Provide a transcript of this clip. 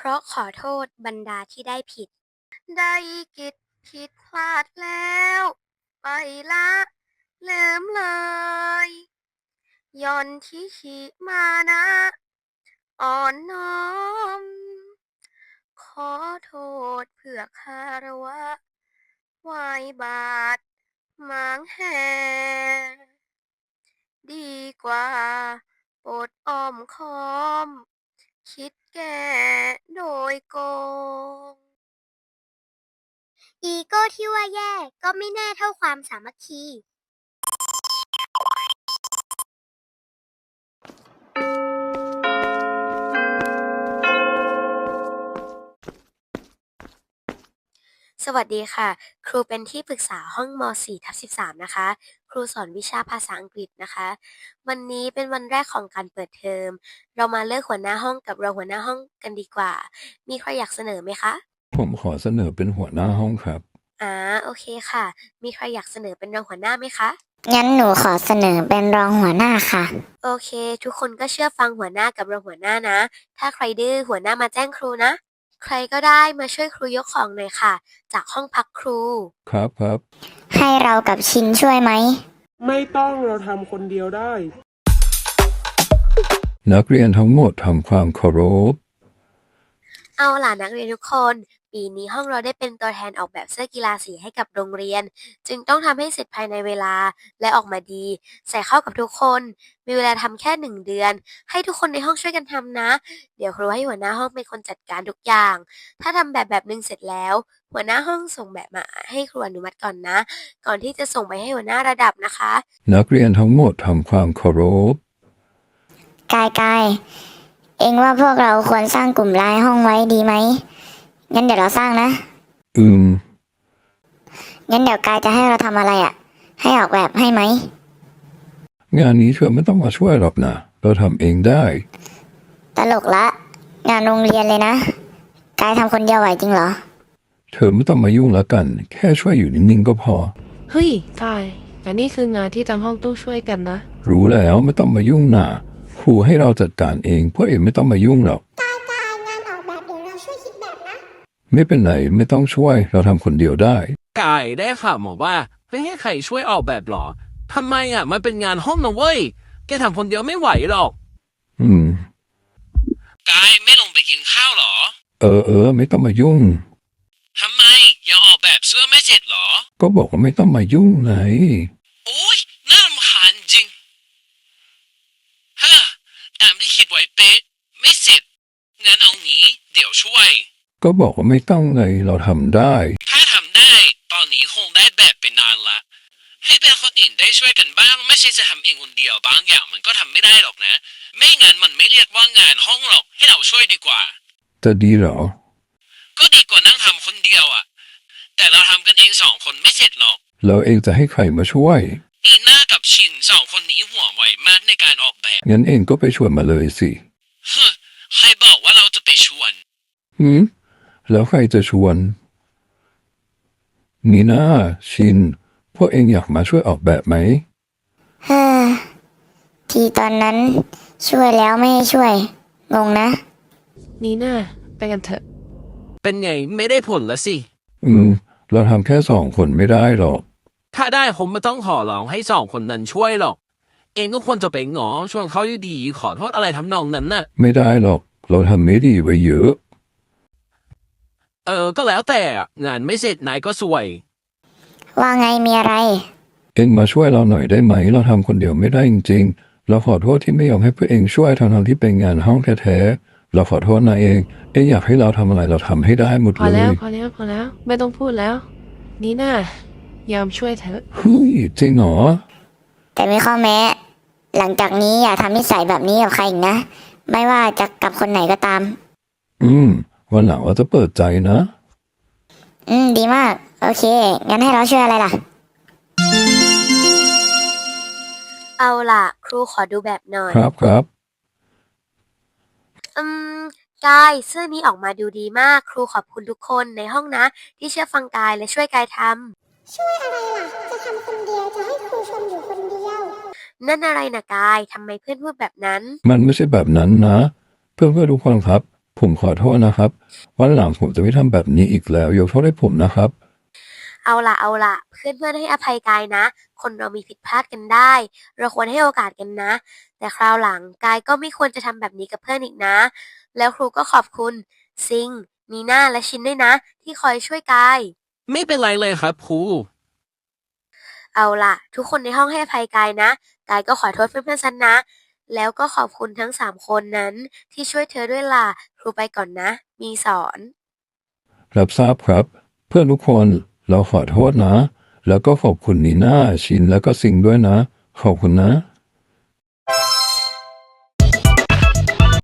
เพราะขอโทษบรรดาที่ได้ผิด ได้กิจผิดพลาดแล้ว ไปละลืมเลยย่อนที่ขีมานะ อ่อนน้อม ขอโทษเพื่อคารวะไหวายบาทหมางแหดีกว่าปลดอ้อมค้อม คิดแก้โดยโกง อีโก้ที่ว่าแย่ก็ไม่แน่เท่าความสามัคคี สวัสดีค่ะ ครูเป็นที่ปรึกษาห้องม .4 ทับ13 นะคะ ครูสอนวิชาภาษาอังกฤษนะคะ วันนี้เป็นวันแรกของการเปิดเทอม เรามาเลือกหัวหน้าห้องกับรองหัวหน้าห้องกันดีกว่า มีใครอยากเสนอไหมคะ ผมขอเสนอเป็นหัวหน้าห้องครับ อ่าโอเคค่ะ มีใครอยากเสนอเป็นรองหัวหน้าไหมคะ งั้นหนูขอเสนอเป็นรองหัวหน้าค่ะ โอเค ทุกคนก็เชื่อฟังหัวหน้ากับรองหัวหน้านะ ถ้าใครดื้อหัวหน้ามาแจ้งครูนะ ใครก็ได้มาช่วยครูยกของหน่อยค่ะ จากห้องพักครู ครับครับ ให้เรากับชินช่วยไหม ไม่ต้องเราทำคนเดียวได้ นักเรียนทั้งหมดทำความเคารพ เอาล่ะนักเรียนทุกคน ปีนี้ห้องเราได้เป็นตัวแทนออกแบบเสื้อกีฬาสีให้กับโรงเรียน จึงต้องทำให้เสร็จภายในเวลาและออกมาดี ใส่เข้ากับทุกคน มีเวลาทำแค่หนึ่งเดือน ให้ทุกคนในห้องช่วยกันทำนะ เดี๋ยวครูให้หัวหน้าห้องเป็นคนจัดการทุกอย่าง ถ้าทำแบบแบบหนึ่งเสร็จแล้ว หัวหน้าห้องส่งแบบมาให้ครูอนุมัติก่อนนะ ก่อนที่จะส่งไปให้หัวหน้าระดับนะคะ นักเรียนทั้งหมดทำความเคารพกายกาย เองว่าพวกเราควรสร้างกลุ่มไลน์ห้องไว้ดีไหม งั้นเดี๋ยวเราสร้างนะ อืม งั้นเดี๋ยวกายจะให้เราทำอะไรอะ่ะ ให้ออกแบบให้ไหม งานนี้เธอไม่ต้องมาช่วยหรอกนะเราทำเองได้ ตลกละ งานโรงเรียนเลยนะ กายทำคนเดียวไหวจริงเหรอ เธอไม่ต้องมายุ่งแล้วกัน แค่ช่วยอยู่นิ่งๆก็พอ เฮ้ยกายแต่นี่คืองานที่ทั้งห้องต้องช่วยกันนะ รู้แล้วไม่ต้องมายุ่งนะ ครูให้เราจัดการเองพวกเองไม่ต้องมายุ่งหรอกไม่เป็นไรไม่ต้องช่วยเราทำคนเดียวได้ กายได้ข่าวมาว่าไม่ให้ใครช่วยออกแบบหรอทำไมอะมันเป็นงานห้องนะเว้ย แกทำคนเดียวไม่ไหวหรอก อืม กายไม่ลงไปกินข้าวหรอเออเออไม่ต้องมายุ่ง ทำไมยังออกแบบเสื้อไม่เสร็จหรอ ก็บอกว่าไม่ต้องมายุ่งไง โอ้ยน่ารำคาญจริงฮ่าตามที่คิดไว้เป๊ะ ไม่เสร็จงั้นเอางี้ เดี๋ยวช่วย ก็บอกว่าไม่ต้องไงเราทำได้ ถ้าทำได้ ตอนนี้คงได้แบบไปนานละ ให้เป็นคนอื่นได้ช่วยกันบ้าง ไม่ใช่จะทำเองคนเดียวบางอย่างมันก็ทำไม่ได้หรอกนะ ไม่งั้นมันไม่เรียกว่างานห้องหรอกให้เราช่วยดีกว่า จะดีเหรอ ก็ดีกว่านั่งทำคนเดียวอะแต่เราทำกันเองสองคนไม่เสร็จหรอกแล้วเองจะให้ใครมาช่วย นีน่ากับชินสองคนนี้หัวไวมากในการออกแบบ งั้นเองก็ไปชวนมาเลยสิ เฮ้อใครบอกว่าเราจะไปชวน หืมแล้วใครจะชวน นี่นะชิน พวกเองอยากมาช่วยออกแบบไหมเฮ้อทีตอนนั้นช่วยแล้วไม่ให้ช่วย งงนะ นี่น่าไปกันเถอะ เป็นไงไม่ได้ผลละสิ อืม เราทำแค่สองคนไม่ได้หรอก ถ้าได้ผมไม่ต้องขอร้องให้สองคนนั้นช่วยหรอก เองก็ควรจะไปงอชวนเขาดีๆขอโทษอะไรทำนองนั้นน่ะ ไม่ได้หรอก เราทำไม่ดีไว้เยอะ เออ ก็แล้วแต่อะงานไม่เสร็จนายก็สวย ว่าไงมีอะไร เองมาช่วยเราหน่อยได้ไหม เราทำคนเดียวไม่ได้จริงๆ เราขอโทษที่ไม่ยอมให้พวกเองช่วยทั้งๆที่เป็นงานห้องแท้ๆ เราขอโทษนะเอง เองอยากให้เราทำอะไรเราทำให้ได้หมดพอเลแล้วยพอแล้วพอแล้ว ไม่ต้องพูดแล้ว นี่น่ายอมช่วยเถอะ เฮ้ยจริงเหรอ แต่มีข้อแม้ หลังจากนี้อย่าทำนิสัยแบบนี้กับใครอีกนะ ไม่ว่าจะกับคนไหนก็ตาม อืม วันหลังเราจะเปิดใจนะ อืม ดีมาก โอเค งั้นให้เราช่วยอะไรล่ะ เอาล่ะ ครูขอดูแบบหน่อย ครับครับ อืม กายเสื้อนี้ออกมาดูดีมาก ครูขอบคุณทุกคนในห้องนะ ที่เชื่อฟังกายและช่วยกายทำ ช่วยอะไรล่ะ จะทำคนเดียวจะให้ครูชมอยู่คนเดียว นั่นอะไรนะกายทำไมเพื่อนพูดแบบนั้น มันไม่ใช่แบบนั้นนะ เพื่อนเพื่อนๆทุกคนครับ ผมขอโทษนะครับ วันหลังผมจะไม่ทำแบบนี้อีกแล้วยกโทษให้ผมนะครับ เอาล่ะเอาล่ะเพื่อนเพื่อนๆให้อภัยกายนะ คนเรามีผิดพลาดกันได้ เราควรให้โอกาสกันนะ แต่คราวหลังกายก็ไม่ควรจะทำแบบนี้กับเพื่อนอีกนะ แล้วครูก็ขอบคุณ ซิงนีน่าและชินด้วยนะ ที่คอยช่วยกาย ไม่เป็นไรเลยครับครู เอาล่ะ ทุกคนในห้องให้อภัยกายนะ กายก็ขอโทษเพื่อนๆฉันนะ แล้วก็ขอบคุณทั้งสามคนนั้นที่ช่วยเธอด้วยล่ะ ครูไปก่อนนะ มีสอน รับทราบครับ เพื่อนทุกคนเราขอโทษนะ แล้วก็ขอบคุณนีน่าชินแล้วก็สิงห์ด้วยนะ ขอบคุณนะ